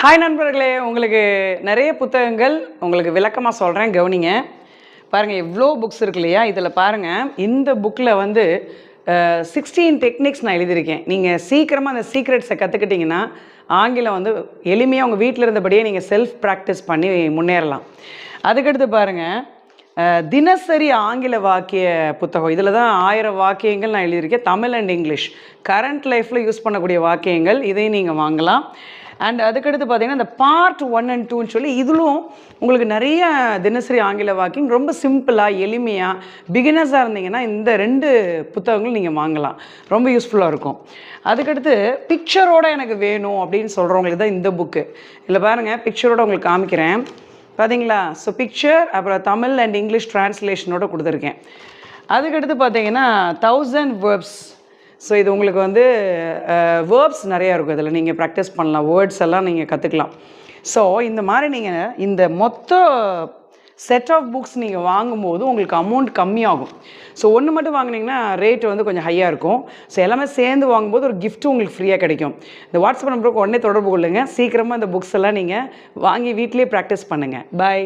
Hi நண்பர்களே உங்களுக்கு நிறைய புத்தகங்கள் உங்களுக்கு விளக்கமாக சொல்கிறேன் கவனிங்க. பாருங்கள் எவ்வளோ புக்ஸ் இருக்கு இல்லையா? இதில் பாருங்கள் இந்த புக்கில் வந்து சிக்ஸ்டீன் டெக்னிக்ஸ் நான் எழுதியிருக்கேன். நீங்கள் சீக்கிரமாக அந்த சீக்ரெட்ஸை கற்றுக்கிட்டிங்கன்னா ஆங்கிலம் வந்து எளிமையாக உங்கள் வீட்டில் இருந்தபடியே நீங்கள் செல்ஃப் ப்ராக்டிஸ் பண்ணி முன்னேறலாம். அதுக்கடுத்து பாருங்கள் தினசரி ஆங்கில வாக்கிய புத்தகம். இதில் தான் ஆயிரம் வாக்கியங்கள் நான் எழுதியிருக்கேன். தமிழ் அண்ட் இங்கிலீஷ் கரண்ட் லைஃப்பில் யூஸ் பண்ணக்கூடிய வாக்கியங்கள் இதையும் நீங்கள் வாங்கலாம். அண்ட் அதுக்கடுத்து பார்த்தீங்கன்னா இந்த பார்ட் ஒன் அண்ட் டூன்னு சொல்லி இதிலும் உங்களுக்கு நிறைய தினசரி ஆங்கில வாக்கிங் ரொம்ப சிம்பிளாக எளிமையாக பிகினர்ஸாக இருந்தீங்கன்னா இந்த ரெண்டு புத்தகங்களும் நீங்கள் வாங்கலாம். ரொம்ப யூஸ்ஃபுல்லாக இருக்கும். அதுக்கடுத்து பிக்சரோட எனக்கு வேணும் அப்படின்னு சொல்கிறவங்களுக்கு தான் இந்த புக்கு இல்லை பாருங்கள் பிக்சரோட உங்களுக்கு காமிக்கிறேன். பார்த்தீங்களா ஸோ பிக்சர் அப்புறம் தமிழ் அண்ட் இங்கிலீஷ் டிரான்ஸ்லேஷனோட கொடுத்துருக்கேன். அதுக்கடுத்து பார்த்தீங்கன்னா தௌசண்ட் வேர்ப்ஸ் ஸோ இது உங்களுக்கு வந்து வேர்ப்ஸ் நிறையா இருக்கும். இதில் நீங்கள் ப்ராக்டிஸ் பண்ணலாம். வேர்ட்ஸ் எல்லாம் நீங்கள் கற்றுக்கலாம் ஸோ இந்த மாதிரி நீங்கள் இந்த மொத்த செட் ஆஃப் புக்ஸ் நீங்கள் வாங்கும்போது உங்களுக்கு அமௌண்ட் கம்மியாகும். ஸோ ஒன்று மட்டும் வாங்கினீங்கன்னா ரேட் வந்து கொஞ்சம் ஹையாக இருக்கும். ஸோ எல்லாமே சேர்ந்து வாங்கும்போது ஒரு கிஃப்ட்டும் உங்களுக்கு ஃப்ரீயாக கிடைக்கும். இந்த வாட்ஸ்அப் நம்பருக்கு உடனே தொடர்பு கொள்ளுங்கள் சீக்கிரமாக இந்த புக்ஸ் எல்லாம் நீங்கள் வாங்கி வீட்டிலே ப்ராக்டிஸ் பண்ணுங்கள் பாய்